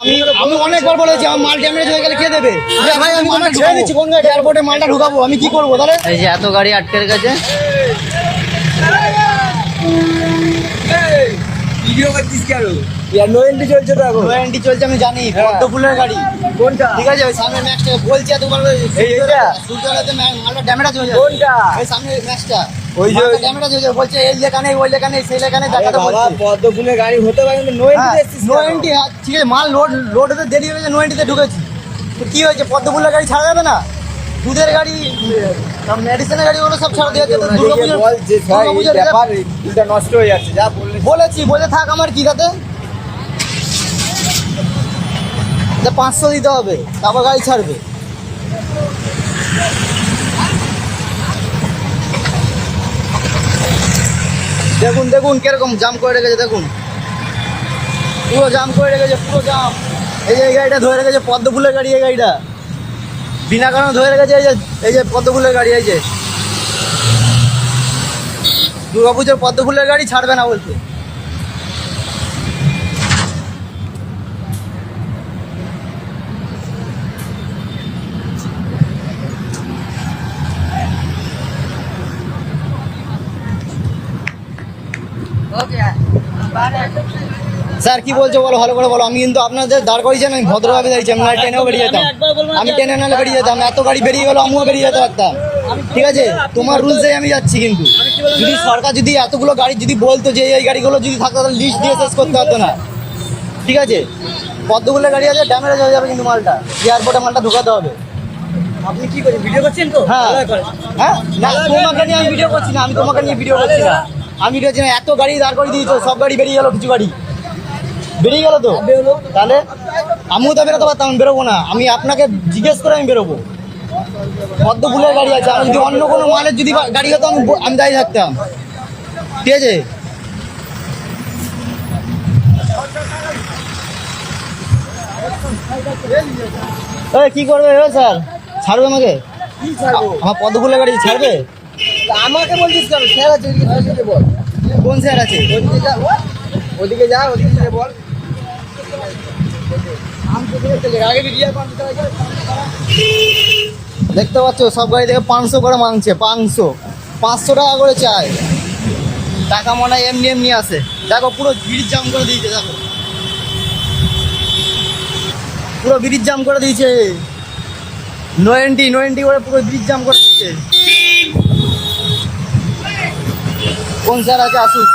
আমি আমি অনেকবার বলেছি আমার মাল ড্যামেজ হয়ে গেলে কে দেবে? ভাই আমি মালটা ছেড়ে দিচ্ছি কোন গাড়ি এয়ারপোর্টে মালটা ঢুকাবো আমি কি করব? তাহলে? এই যে এত গাড়ি আটকে রেখেছে আমি জানি পদ্ম ফুলের গাড়ি। কোনটা? ঠিক আছে ওই সামনে ম্যাচটা বলছি এতবার মালটা ড্যামেজ হয়ে যাবে। কোনটা? সামনে ম্যাচটা ওই যে- হয়ে বলছে এই ওই সেই দেখাতে বাবা বলছে। পদ্ম ফুলের গাড়ি হতে পারে কিন্তু নো এন্ট্রি ঠিক আছে মাল লোড লোড হতে দেরি হয়েছে নো এন্ট্রিতে ঢুকেছি। তো কি হয়েছে পদ্ম ফুলের গাড়ি ছাড়া যাবে না? দুধের গাড়ি মেডিসিনের গাড়ি ওগুলো সব ছাড়া দিয়ে যাচ্ছে দুর্গাপুজোর বল যে ভাই এই দুর্গাপুজোর ব্যাপার নষ্ট হয়ে যাচ্ছে যা বলেছি বলে থাক আমার কি তাতে। পাঁচশো দিতে হবে তারপর গাড়ি ছাড়বে। দেখুন দেখুন কীরকম জাম করে রেখেছে, দেখুন। পুরো জাম করে রেখেছে, পুরো জাম এই যে এই গাড়িটা ধরে রেখেছে পদ্ম ফুলের গাড়ি এই গাড়িটা। বিনা কারণে ধরে রেখেছে এই যে এই যে পদ্ম ফুলের গাড়ি, এই যে। দুর্গাপুজোর পদ্ম ফুলের গাড়ি ছাড়বে না বলতে স্যার কি বলছো বলো ভালো করে বলো। আমি কিন্তু আপনাদের দাঁড় করিয়েছেন আমি ভদ্রভাবে দাঁড়িয়েছি আমি ট্রেনেও বেরিয়ে যেতাম। আমি ট্রেনে নাহলে বেরিয়ে যেতাম এত গাড়ি বেরিয়ে গেলো আমিও বেরিয়ে যেতে পারতাম। ঠিক আছে? তোমার রুলসে আমি যাচ্ছি কিন্তু। যদি সরকার যদি এতগুলো গাড়ি যদি বলতো যে এই গাড়িগুলো যদি থাকতো তাহলে লিস্ট দিয়ে শেষ করতে হতো না। ঠিক আছে? পদ্মগুলো গাড়ি আছে ড্যামেজ হয়ে যাবে কিন্তু মালটা। এয়ারপোর্টে মালটা ঢুকাতে হবে। আপনি কি করেন ভিডিও করছেন তো? হ্যাঁ। হ্যাঁ? না তোমাকে নিয়ে আমি ভিডিও করছি না আমি তোমাকে নিয়ে ভিডিও করছি না। আমি করছি না এত গাড়ি দাঁড় করে দিয়েছ সব গাড়ি বেরিয়ে গেল কিছু গাড়ি। বেরিয়ে গেল তো? তাহলে আমিও তো বেরোতে পারতাম আমি বেরোবো না। আমি আপনাকে জিজ্ঞেস করে আমি বেরোবো। পদ্ম ফুলের গাড়ি আছে? আমি যদি অন্য কোনো মালের যদি গাড়ি হতো আমি আমি দাঁড়িয়ে থাকতাম। ঠিক আছে? কি করবে স্যার? ছাড়বে আমাকে? আমার পদ্ম ফুলের গাড়ি? ছাড়বে? আমাকে বলছিস কেন? স্যার আছে আছে, বল। কোন স্যার আছে? ওদিকে যা ওদিকে যা, ওদিকে বল। দেখতে পাচ্ছ, সব গাড়ি থেকে পাঁচশো করে মাংছে, পাঁচশো। পাঁচশো টাকা করে চায় টাকা মনে হয় এমনি এমনি আসে। দেখো, পুরো ব্রিজ জাম করে দিয়েছে, দেখো। পুরো ব্রিজ জাম করে দিয়েছে। নো এন্ট্রি নো এন্ট্রি করে পুরো ব্রিজ জাম করে দিয়েছে। কোন স্যার আছে আসুক?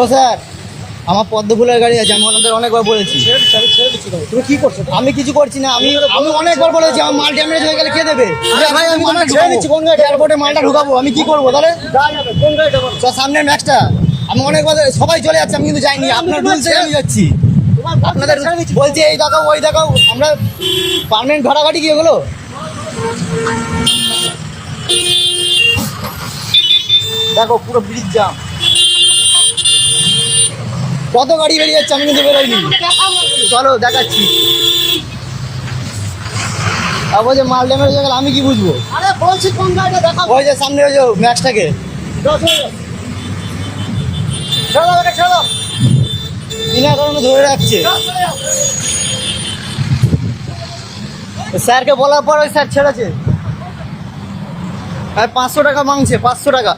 ও স্যার, আমার পদ্ম ফুলের গাড়ি আছে, আমি ওনাদের অনেকবার বলেছি। তুমি কি করছ? আমি কিছু করছি না আমি আমি অনেকবার বলেছি আমার মাল ড্যামেজ হয়ে গেলে কে দেবে? ভাই আমি মালটা ছেড়ে দিচ্ছি কোন গাড়ি এয়ারপোর্টে মালটা ঢুকাবো আমি কি করব তাহলে? কোন গাড়িটা সামনের ম্যাচটা আমি অনেকবার সবাই চলে যাচ্ছে আমি কিন্তু যাইনি আপনার রুলসে আমি যাচ্ছি। আপনাদের বলছি এই দেখাও ওই দেখাও আমরা পার্মানেন্ট ভাড়াঘাটি কি এগুলো? দেখো পুরো ব্রিজ জাম কত গাড়ি বেরিয়ে যাচ্ছে আমি কিন্তু বেরোইনি। চলো দেখাচ্ছি। তারপর যে মাল ড্যামেজ হয়ে গেলে আমি কি বুঝব? আরে বলছি কোন গাড়িটা দেখাবো? ওই যে সামনে ওই যে ম্যাচটাকে। চলো বিনা কারণে ধরে রাখছে। স্যারকে বলার পর ওই স্যার ছেড়েছে। আর পাঁচশো টাকা মাংছে পাঁচশো টাকা।